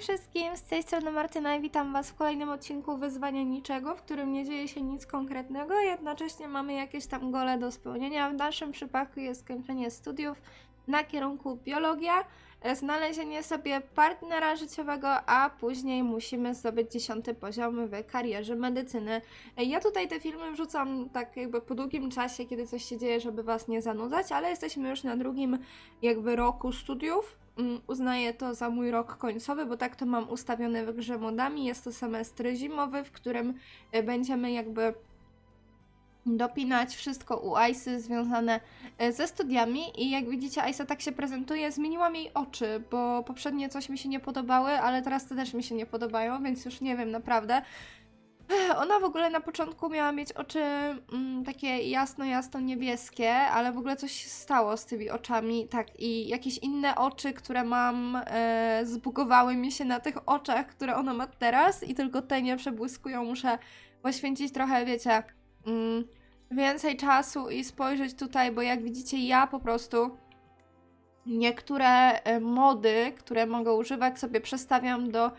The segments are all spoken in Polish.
Wszystkim, z tej strony Martyna i witam Was w kolejnym odcinku Wyzwania Niczego, w którym nie dzieje się nic konkretnego, jednocześnie mamy jakieś tam gole do spełnienia. W naszym przypadku jest skończenie studiów na kierunku biologia, e, znalezienie sobie partnera życiowego, a później musimy zdobyć dziesiąty poziom w karierze medycyny. E, Ja tutaj te filmy wrzucam tak jakby po długim czasie, kiedy coś się dzieje, żeby Was nie zanudzać, ale jesteśmy już na drugim jakby roku studiów. Mm, Uznaję to za mój rok końcowy, bo tak to mam ustawione w grze modami. Jest to semestr zimowy, w którym e, będziemy jakby dopinać wszystko u Aisy związane e, ze studiami i jak widzicie Aisa tak się prezentuje, zmieniłam jej oczy, bo poprzednie coś mi się nie podobały, ale teraz te też mi się nie podobają, więc już nie wiem naprawdę. Ona w ogóle na początku miała mieć oczy mm, takie jasno, jasno niebieskie, ale w ogóle coś się stało z tymi oczami, tak, i jakieś inne oczy, które mam, e, zbugowały mi się na tych oczach, które ona ma teraz i tylko te nie przebłyskują, muszę poświęcić trochę, wiecie, mm, więcej czasu i spojrzeć tutaj, bo jak widzicie ja po prostu niektóre e, mody, które mogę używać sobie przestawiam do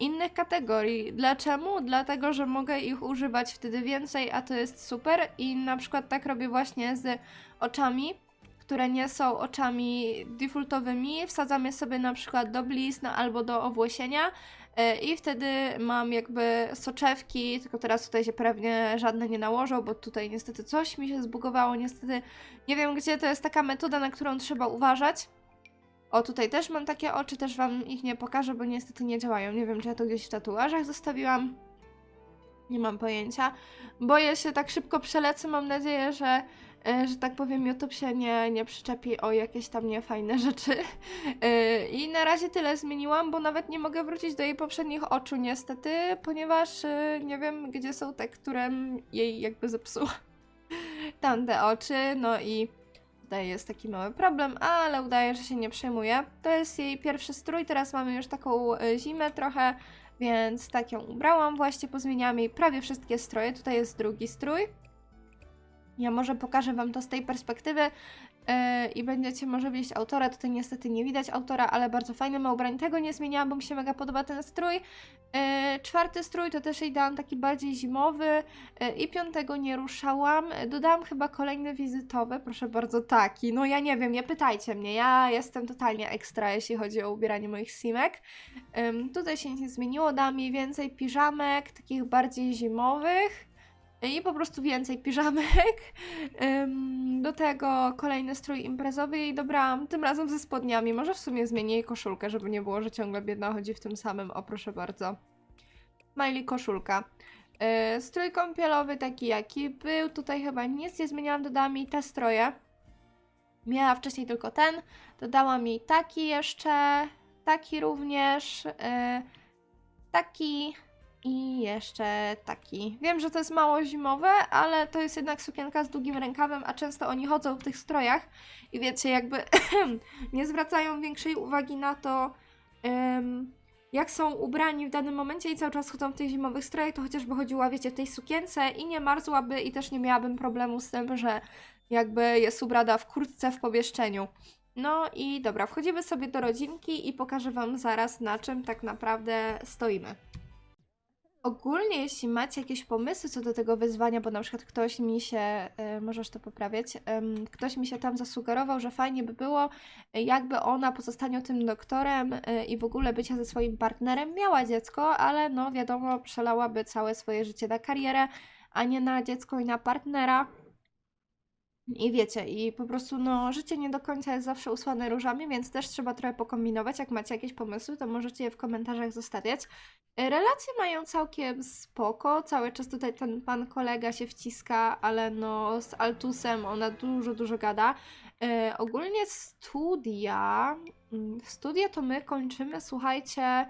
innych kategorii. Dlaczego? Dlatego, że mogę ich używać wtedy więcej, a to jest super i na przykład tak robię właśnie z oczami, które nie są oczami defaultowymi. Wsadzam je sobie na przykład do blizn albo do owłosienia e, i wtedy mam jakby soczewki, tylko teraz tutaj się pewnie żadne nie nałożą, bo tutaj niestety coś mi się zbugowało, niestety nie wiem gdzie, to jest taka metoda, na którą trzeba uważać. O, tutaj też mam takie oczy, też wam ich nie pokażę, bo niestety nie działają. Nie wiem, czy ja to gdzieś w tatuażach zostawiłam. Nie mam pojęcia. Boję się, tak szybko przelecę. Mam nadzieję, że, e, że tak powiem, YouTube się nie, nie przyczepi o jakieś tam niefajne rzeczy. E, I na razie tyle zmieniłam, bo nawet nie mogę wrócić do jej poprzednich oczu, niestety, ponieważ e, nie wiem, gdzie są te, które jej jakby zepsuła. Tamte oczy, no i Tutaj jest taki mały problem, ale udaje, że się nie przejmuje. To jest jej pierwszy strój, teraz mamy już taką e, zimę trochę, więc tak ją ubrałam. Właśnie pozmieniałam jej prawie wszystkie stroje. Tutaj jest drugi strój. Ja może pokażę Wam to z tej perspektywy i będziecie może wiedzieć autora. Tutaj niestety nie widać autora, ale bardzo fajne ma ubrań. Tego nie zmieniałam, bo mi się mega podoba ten strój. Yy, czwarty strój to też jej dałam taki bardziej zimowy yy, i piątego nie ruszałam. Dodałam chyba kolejny wizytowy, proszę bardzo, taki. No ja nie wiem, nie pytajcie mnie, ja jestem totalnie ekstra, jeśli chodzi o ubieranie moich simek. Tutaj się nic nie zmieniło, dałam jej więcej piżamek, takich bardziej zimowych i po prostu więcej piżamek. Do tego kolejny strój imprezowy jej dobrałam, tym razem ze spodniami. Może w sumie zmienię jej koszulkę, żeby nie było, że ciągle biedna chodzi w tym samym. O, proszę bardzo. Miley koszulka. Yy, strój kąpielowy taki jaki był. Tutaj chyba nic nie zmieniałam, dodałam jej te stroje. Miała wcześniej tylko ten. Dodałam jej taki jeszcze, taki również, yy, taki i jeszcze taki. Wiem, że to jest mało zimowe, ale to jest jednak sukienka z długim rękawem, a często oni chodzą w tych strojach i wiecie, jakby nie zwracają większej uwagi na to, em, jak są ubrani w danym momencie i cały czas chodzą w tych zimowych strojach, to chociażby chodziła, wiecie, w tej sukience i nie marzłaby i też nie miałabym problemu z tym, że jakby jest ubrana w w pomieszczeniu. No i dobra, wchodzimy sobie do rodzinki i pokażę Wam zaraz, na czym tak naprawdę stoimy. Ogólnie, jeśli macie jakieś pomysły co do tego wyzwania, bo na przykład ktoś mi się, y, możesz to poprawiać, ym, ktoś mi się tam zasugerował, że fajnie by było, y, jakby ona po zostaniu tym doktorem y, i w ogóle bycia ze swoim partnerem miała dziecko, ale no wiadomo, przelałaby całe swoje życie na karierę, a nie na dziecko i na partnera. I wiecie, i po prostu no, życie nie do końca jest zawsze usłane różami, więc też trzeba trochę pokombinować. Jak macie jakieś pomysły, to możecie je w komentarzach zostawiać. Relacje mają całkiem spoko. Cały czas tutaj ten pan kolega się wciska, ale no z Altusem ona dużo, dużo gada. E, ogólnie studia. mm, Studia to my kończymy, słuchajcie,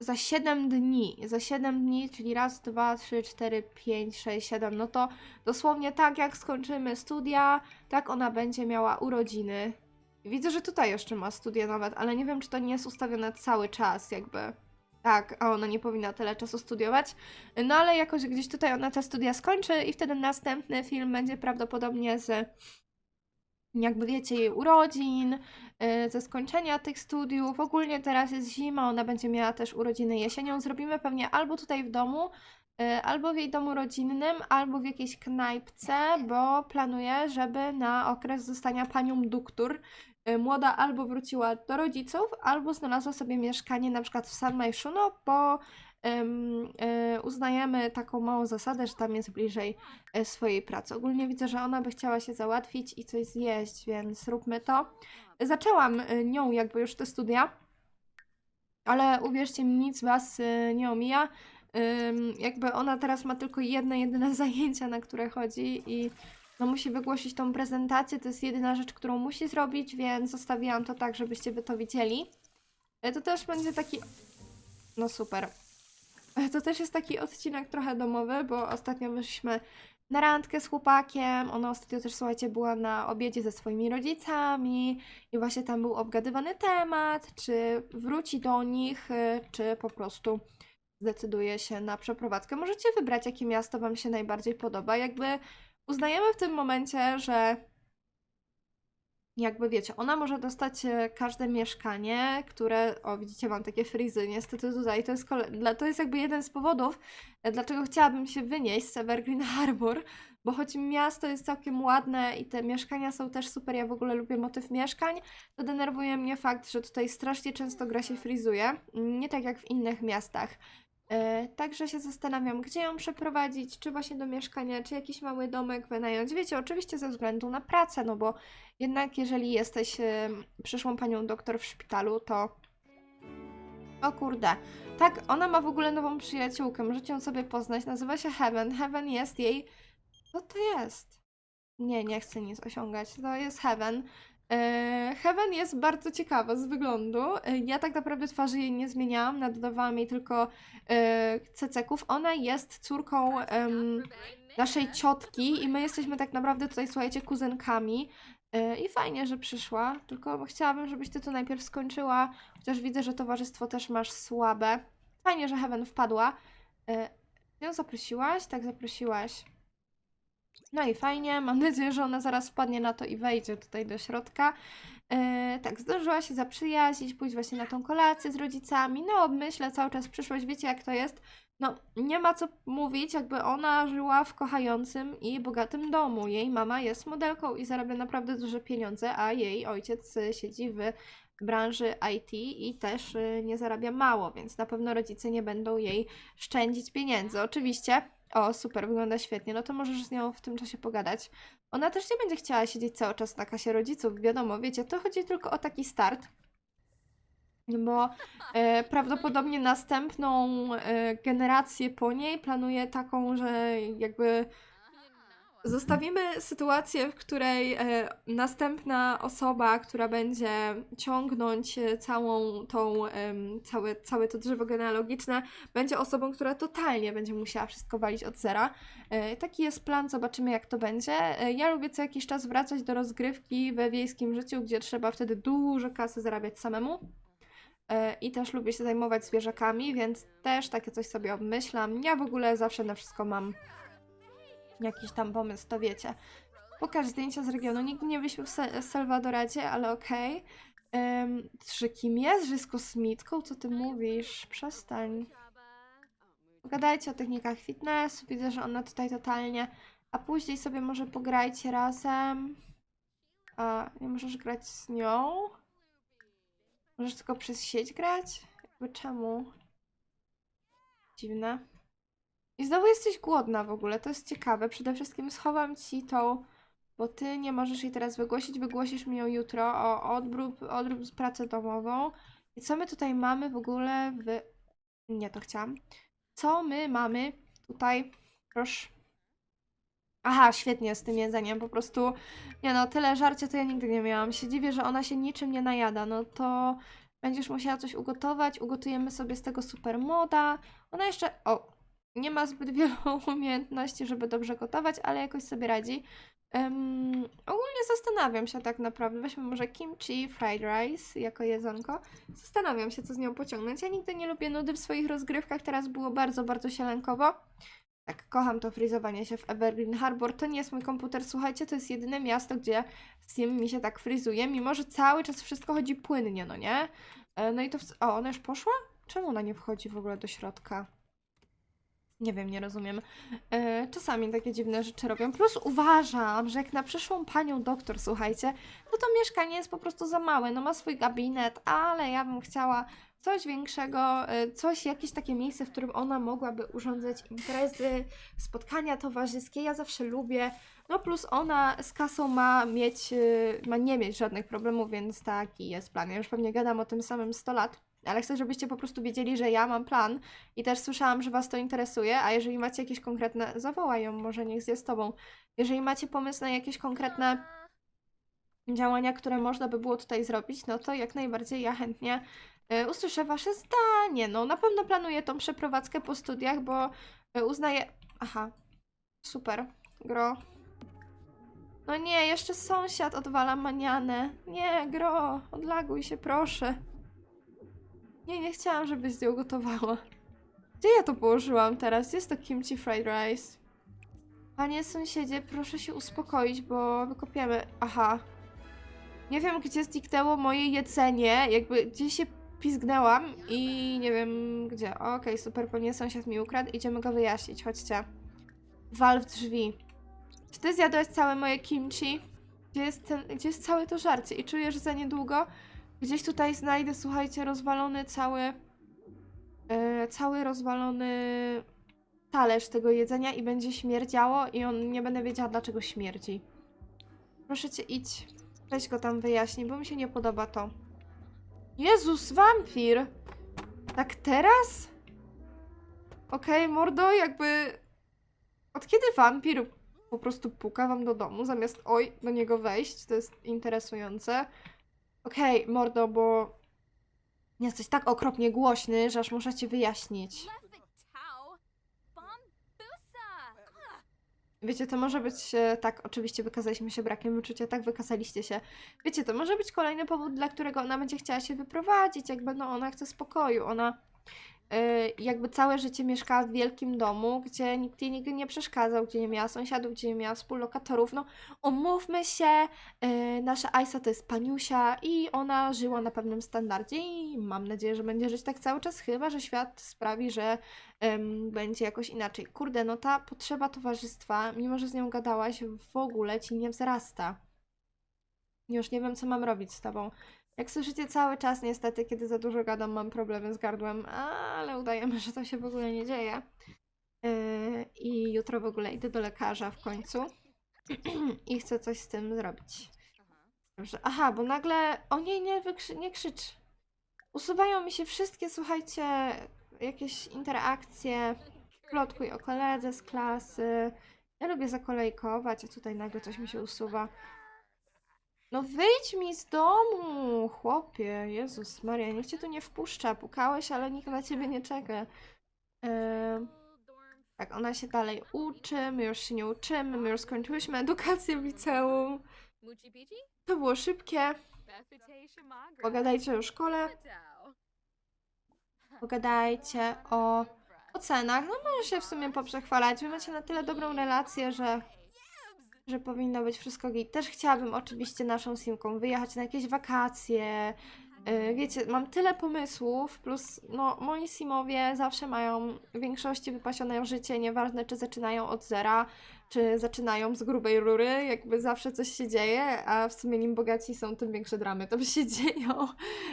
za 7 dni. Za 7 dni, czyli raz, dwa, trzy, cztery, pięć, sześć, siedem. No to dosłownie tak jak skończymy studia, tak ona będzie miała urodziny. Widzę, że tutaj jeszcze ma studia nawet, ale nie wiem, czy to nie jest ustawione cały czas, jakby. Tak, a ona nie powinna tyle czasu studiować. No ale jakoś gdzieś tutaj ona te studia skończy i wtedy następny film będzie prawdopodobnie z jakby wiecie, jej urodzin, y, ze skończenia tych studiów. Ogólnie teraz jest zima, ona będzie miała też urodziny jesienią. Zrobimy pewnie albo tutaj w domu, y, albo w jej domu rodzinnym, albo w jakiejś knajpce, bo planuję, żeby na okres zostania panią doktor y, młoda albo wróciła do rodziców, albo znalazła sobie mieszkanie na przykład w San Majszuno, bo uznajemy taką małą zasadę, że tam jest bliżej y, swojej pracy. Ogólnie widzę, że ona by chciała się załatwić i coś zjeść, więc róbmy to. Zaczęłam y, nią jakby już te studia, ale uwierzcie mi, nic was nie omija. Jakby ona teraz ma tylko jedne, jedyne zajęcia, na które chodzi i no musi wygłosić tą prezentację, to jest jedyna rzecz, którą musi zrobić, więc zostawiłam to tak, żebyście wy to widzieli. To też będzie taki... No super. To też jest taki odcinek trochę domowy, bo ostatnio wyszliśmy na randkę z chłopakiem. Ona ostatnio też, słuchajcie, była na obiedzie ze swoimi rodzicami i właśnie tam był obgadywany temat, czy wróci do nich, y, czy po prostu zdecyduje się na przeprowadzkę. Możecie wybrać, jakie miasto Wam się najbardziej podoba. Jakby uznajemy w tym momencie, że jakby wiecie, ona może dostać e, każde mieszkanie, które, o widzicie, mam takie frizy, niestety tutaj, to jest, kole... to jest jakby jeden z powodów, e, dlaczego chciałabym się wynieść z Evergreen Harbor, bo choć miasto jest całkiem ładne i te mieszkania są też super, ja w ogóle lubię motyw mieszkań, to denerwuje mnie fakt, że tutaj strasznie często gra się frizuje, nie tak jak w innych miastach. E, Także się zastanawiam, gdzie ją przeprowadzić, czy właśnie do mieszkania, czy jakiś mały domek wynająć. Wiecie, oczywiście ze względu na pracę, no bo jednak jeżeli jesteś e, przyszłą panią doktor w szpitalu, to... O kurde. Tak, ona ma w ogóle nową przyjaciółkę, możecie ją sobie poznać, nazywa się Heaven. Heaven jest jej... Co to jest? Nie, nie chcę nic osiągać. To jest Heaven. E, Heaven jest bardzo ciekawa z wyglądu. E, Ja tak naprawdę twarzy jej nie zmieniałam, nadodawałam jej tylko e, ceceków. Ona jest córką naszej ciotki i my jesteśmy tak naprawdę tutaj, słuchajcie, kuzynkami. I fajnie, że przyszła, tylko chciałabym, żebyś ty to najpierw skończyła, chociaż widzę, że towarzystwo też masz słabe. Fajnie, że Heaven wpadła. Ją zaprosiłaś? Tak, zaprosiłaś. No i fajnie, mam nadzieję, że ona zaraz wpadnie na to i wejdzie tutaj do środka. E, tak, zdążyła się zaprzyjaźnić, pójść właśnie na tą kolację z rodzicami. No, obmyślę cały czas przyszłość, wiecie jak to jest. No, nie ma co mówić, jakby ona żyła w kochającym i bogatym domu. Jej mama jest modelką i zarabia naprawdę duże pieniądze, a jej ojciec y, siedzi w branży IT i też y, nie zarabia mało, więc na pewno rodzice nie będą jej szczędzić pieniędzy. Oczywiście, o super, wygląda świetnie, no to możesz z nią w tym czasie pogadać. Ona też nie będzie chciała siedzieć cały czas na kasie rodziców, wiadomo, wiecie, to chodzi tylko o taki start. Bo e, prawdopodobnie następną e, generację po niej planuje taką, że jakby zostawimy sytuację, w której e, następna osoba, która będzie ciągnąć e, całą tą, całe, całe to drzewo genealogiczne, będzie osobą, która totalnie będzie musiała wszystko walić od zera. E, taki jest plan, zobaczymy jak to będzie. Ja lubię co jakiś czas wracać do rozgrywki we wiejskim życiu, gdzie trzeba wtedy dużo kasy zarabiać samemu. I też lubię się zajmować zwierzakami, więc też takie coś sobie obmyślam. Ja w ogóle zawsze na wszystko mam jakiś tam pomysł, to wiecie. Pokaż zdjęcia z regionu. Nigdy nie byliśmy w Sa- Salwadoradzie, ale okej. Ym, Czy kim jest? Że jest kosmitką? Co ty mówisz? Przestań. Pogadajcie o technikach fitnessu. Widzę, że ona tutaj totalnie. A później sobie może pograjcie razem. A nie możesz grać z nią? Możesz tylko przez sieć grać? Jakby czemu? Dziwne. I znowu jesteś głodna w ogóle, to jest ciekawe. Przede wszystkim schowam ci tą, bo ty nie możesz jej teraz wygłosić, wygłosisz mi ją jutro o odrób, odrób pracę domową. I co my tutaj mamy w ogóle w... Nie, to chciałam. Co my mamy tutaj? Proszę. Aha, świetnie z tym jedzeniem, po prostu, nie no, tyle żarcia to ja nigdy nie miałam. Się dziwię, że ona się niczym nie najada, no to będziesz musiała coś ugotować, ugotujemy sobie z tego super moda. Ona jeszcze, o, nie ma zbyt wielu umiejętności, żeby dobrze gotować, ale jakoś sobie radzi. Em, ogólnie zastanawiam się tak naprawdę. Weźmy może kimchi fried rice jako jedzonko. Zastanawiam się, co z nią pociągnąć. Ja nigdy nie lubię nudy w swoich rozgrywkach. Teraz było bardzo, bardzo sielankowo. Tak, kocham to frizowanie się w Evergreen Harbor. To nie jest mój komputer, słuchajcie, to jest jedyne miasto, gdzie Sim mi się tak frizuje, mimo że cały czas wszystko chodzi płynnie, no nie? E, No i to... W... O, ona już poszła? Czemu ona nie wchodzi w ogóle do środka? Nie wiem, nie rozumiem. E, Czasami takie dziwne rzeczy robią. Plus uważam, że jak na przyszłą panią doktor, słuchajcie, no to mieszkanie jest po prostu za małe. No ma swój gabinet, ale ja bym chciała coś większego, e, coś, jakieś takie miejsce, w którym ona mogłaby urządzać imprezy, spotkania towarzyskie. Ja zawsze lubię. No plus ona z kasą ma mieć, e, ma nie mieć żadnych problemów, więc taki jest plan. Ja już pewnie gadam o tym samym 100 lat. Ale chcę, żebyście po prostu wiedzieli, że ja mam plan i też słyszałam, że Was to interesuje, a jeżeli macie jakieś konkretne, zawołaj ją, może niech zje z Tobą. Jeżeli macie pomysł na jakieś konkretne działania, które można by było tutaj zrobić, no to jak najbardziej ja chętnie e, usłyszę Wasze zdanie. No na pewno planuję tą przeprowadzkę po studiach, bo e, uznaję... Aha, super, gro. No nie, jeszcze sąsiad odwala manianę. Nie, gro, odlaguj się, proszę. Nie, nie chciałam, żebyś z nią gotowała. Gdzie ja to położyłam teraz? Gdzie Jest to kimchi fried rice. Panie sąsiedzie, proszę się uspokoić, bo wykopiemy. Aha. Nie wiem, gdzie zniknęło moje jedzenie. Jakby gdzieś się pizgnęłam i nie wiem gdzie. Okej, super, pewnie sąsiad mi ukradł. Idziemy go wyjaśnić, chodźcie. Wal w drzwi. Czy ty zjadłeś całe moje kimchi? Gdzie jest, ten, gdzie jest całe to żarcie? I czuję, że za niedługo Gdzieś tutaj znajdę, słuchajcie, rozwalony cały. e, cały rozwalony talerz tego jedzenia i będzie śmierdziało, i on nie będę wiedziała, dlaczego śmierdzi. Proszę cię, idź. Weź go tam wyjaśnij, bo mi się nie podoba to. Jezus, wampir! Tak teraz? Okej, mordo, jakby. Od kiedy wampir po prostu puka wam do domu, zamiast oj, do niego wejść? To jest interesujące. Okej, mordo, bo jesteś tak okropnie głośny, że aż muszę ci wyjaśnić. Wiecie, to może być, e, tak, oczywiście wykazaliśmy się brakiem wyczucia, tak, wykazaliście się. Wiecie, to może być kolejny powód, dla którego ona będzie chciała się wyprowadzić, jakby, no, ona chce spokoju, ona e, jakby całe życie mieszkała w wielkim domu, gdzie nikt jej nigdy nie przeszkadzał, gdzie nie miała sąsiadów, gdzie nie miała współlokatorów, no, umówmy się, e, nasza Aisa to jest paniusia i ona żyła na pewnym standardzie i mam nadzieję, że będzie żyć tak cały czas, chyba, że świat sprawi, że będzie jakoś inaczej. Kurde, no ta potrzeba towarzystwa, mimo że z nią gadałaś, w ogóle ci nie wzrasta. Już nie wiem, co mam robić z tobą. Jak słyszycie, cały czas niestety, kiedy za dużo gadam, mam problemy z gardłem, ale udajemy, że to się w ogóle nie dzieje. Yy, I jutro w ogóle idę do lekarza w końcu i chcę coś z tym zrobić. Dobrze. Aha, bo nagle. O nie, nie, wykrzy... nie krzycz. Usuwają mi się wszystkie, słuchajcie, jakieś interakcje. Plotkuj o koledze z klasy. Ja lubię zakolejkować, a tutaj nagle coś mi się usuwa. No wyjdź mi z domu, chłopie. Jezus Maria, nikt cię tu nie wpuszcza. Pukałeś, ale nikt na ciebie nie czeka. Ehm, tak, ona się dalej uczy, my już się nie uczymy, my już skończyłyśmy edukację w liceum. To było szybkie. Pogadajcie o szkole, pogadajcie o ocenach. No możesz się w sumie poprzechwalać. Wy macie na tyle dobrą relację, że, że powinno być wszystko git. Też chciałabym oczywiście naszą Simką wyjechać na jakieś wakacje. Yy, Wiecie, mam tyle pomysłów, plus no, moi Simowie zawsze mają w większości wypasione życie, nieważne czy zaczynają od zera, czy zaczynają z grubej rury, jakby zawsze coś się dzieje, a w sumie im bogaci są, tym większe dramy tam się dzieją,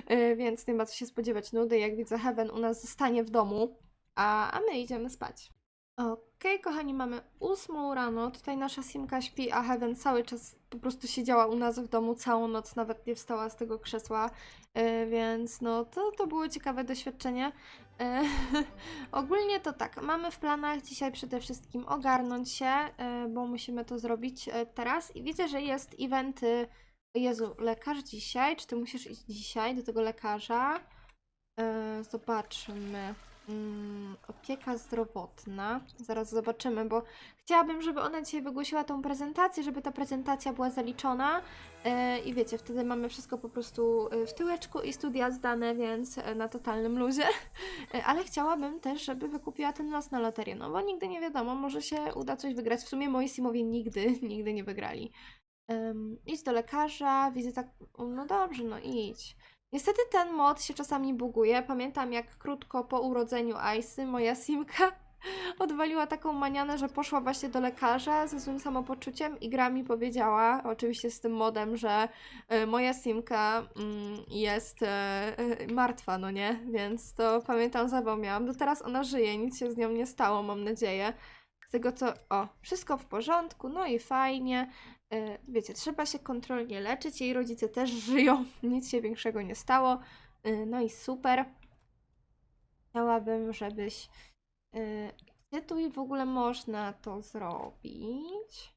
Yy, więc nie ma co się spodziewać nudy, jak widzę Heaven u nas zostanie w domu, a, a my idziemy spać. Okej, kochani, mamy ósmą rano. Tutaj nasza Simka śpi, a Heaven cały czas po prostu siedziała u nas w domu całą noc, nawet nie wstała z tego krzesła, e, więc no to, to było ciekawe doświadczenie. E, ogólnie to tak, mamy w planach dzisiaj przede wszystkim ogarnąć się, e, bo musimy to zrobić e, teraz i widzę, że jest eventy. Jezu, lekarz dzisiaj? Czy ty musisz iść dzisiaj do tego lekarza? E, zobaczmy. Mm, opieka zdrowotna. Zaraz zobaczymy, bo chciałabym, żeby ona dzisiaj wygłosiła tą prezentację, żeby ta prezentacja była zaliczona. E, I wiecie, wtedy mamy wszystko po prostu e, w tyłeczku i studia zdane, więc e, na totalnym luzie. Ale chciałabym też, żeby wykupiła ten los na loterię, no bo nigdy nie wiadomo, może się uda coś wygrać. W sumie moi simowie nigdy, nigdy nie wygrali. Um, idź do lekarza, wizyta. No dobrze, no idź. Niestety ten mod się czasami buguje. Pamiętam jak krótko po urodzeniu Icy moja simka odwaliła taką manianę, że poszła właśnie do lekarza ze złym samopoczuciem i gra mi powiedziała, oczywiście z tym modem, że e, moja simka mm, jest e, e, martwa, no nie? Więc to pamiętam zawał. Do teraz ona żyje, nic się z nią nie stało, mam nadzieję. Tego co, o, wszystko w porządku, no i fajnie. E, Wiecie, trzeba się kontrolnie leczyć. Jej rodzice też żyją, nic się większego nie stało. E, No i super. Chciałabym, żebyś. e, Gdzie tu w ogóle można to zrobić?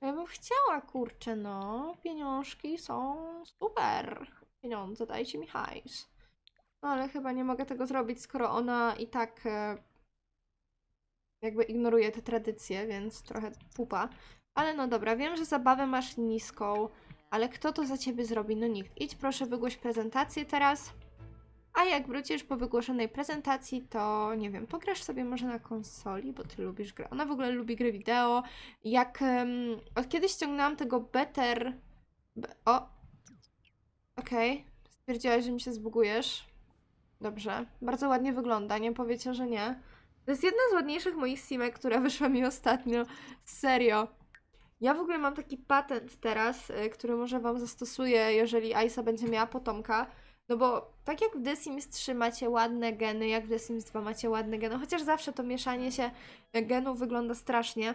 Ja bym chciała, kurczę, no. Pieniążki są super. Pieniądze, dajcie mi hajs. No ale chyba nie mogę tego zrobić, skoro ona i tak e, jakby ignoruje te tradycje, więc trochę pupa. Ale no dobra, wiem, że zabawę masz niską, ale kto to za ciebie zrobi? No nikt. Idź proszę, wygłoś prezentację teraz. A jak wrócisz po wygłoszonej prezentacji, to nie wiem, pograsz sobie może na konsoli, bo ty lubisz grę. Ona w ogóle lubi gry wideo. Jak em, od kiedyś ściągnęłam tego Better. Be o! Okej. Stwierdziłaś, że mi się zbugujesz. Dobrze. Bardzo ładnie wygląda, nie powiecie, że nie. To jest jedna z ładniejszych moich simek, która wyszła mi ostatnio. Serio. Ja w ogóle mam taki patent teraz, y, który może Wam zastosuję, jeżeli Aisa będzie miała potomka. No bo tak jak w The Sims 3 macie ładne geny, jak w The Sims 2 macie ładne geny, chociaż zawsze to mieszanie się y, genów wygląda strasznie.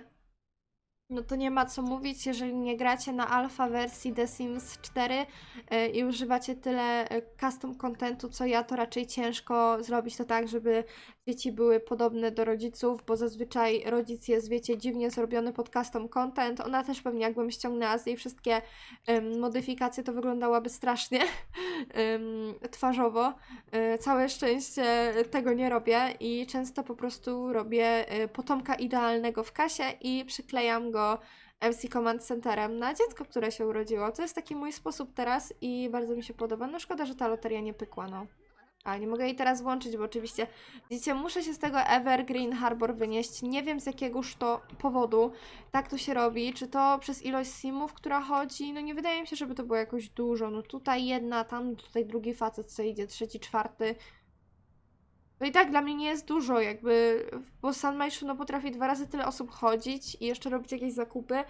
No to nie ma co mówić, jeżeli nie gracie na alfa wersji The Sims 4 y, i używacie tyle custom contentu, co ja, to raczej ciężko zrobić to tak, żeby dzieci były podobne do rodziców, bo zazwyczaj rodzic jest, wiecie, dziwnie zrobiony pod custom content. Ona też pewnie jakbym ściągnęła z jej wszystkie em, modyfikacje, to wyglądałaby strasznie em, twarzowo. E, całe szczęście tego nie robię i często po prostu robię e, potomka idealnego w kasie i przyklejam go MC Command Centerem na dziecko, które się urodziło. To jest taki mój sposób teraz i bardzo mi się podoba. No szkoda, że ta loteria nie pykła, no. A nie mogę jej teraz włączyć, bo oczywiście, widzicie, muszę się z tego Evergreen Harbor wynieść. Nie wiem z jakiegoż to powodu tak to się robi. Czy to przez ilość simów, która chodzi? No nie wydaje mi się, żeby to było jakoś dużo. No tutaj jedna, tam tutaj drugi facet co idzie, trzeci, czwarty. No i tak dla mnie nie jest dużo, jakby, bo San Maishu no potrafi dwa razy tyle osób chodzić i jeszcze robić jakieś zakupy,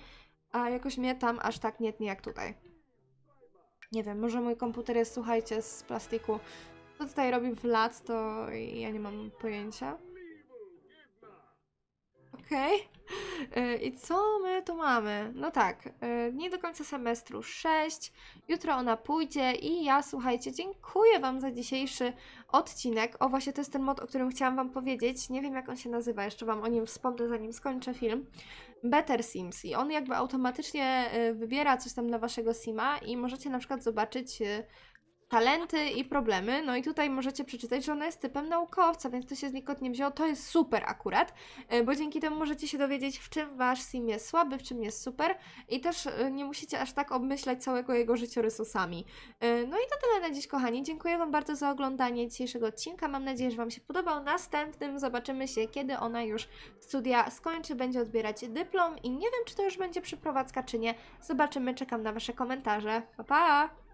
a jakoś mnie tam aż tak nie tnie jak tutaj. Nie wiem, może mój komputer jest, słuchajcie, z plastiku. Co tutaj robi Vlad, to ja nie mam pojęcia. Okej. Y, I co my tu mamy? No tak, y, nie do końca semestru 6. Jutro ona pójdzie i ja, słuchajcie, dziękuję Wam za dzisiejszy odcinek. O, właśnie to jest ten mod, o którym chciałam Wam powiedzieć. Nie wiem, jak on się nazywa, jeszcze Wam o nim wspomnę, zanim skończę film. Better Sims. I on jakby automatycznie y, wybiera coś tam dla Waszego Sima i możecie na przykład zobaczyć talenty i problemy. No i tutaj możecie przeczytać, że ona jest typem naukowca, więc to się znikąd nie wzięło. To jest super akurat, e, bo dzięki temu możecie się dowiedzieć, w czym wasz sim jest słaby, w czym jest super i też e, nie musicie aż tak obmyślać całego jego życiorysu sami. E, No i to tyle na dziś, kochani. Dziękuję Wam bardzo za oglądanie dzisiejszego odcinka. Mam nadzieję, że Wam się podobał. Następnym zobaczymy się, kiedy ona już studia skończy, będzie odbierać dyplom i nie wiem, czy to już będzie przeprowadzka, czy nie. Zobaczymy, czekam na Wasze komentarze. Pa, pa!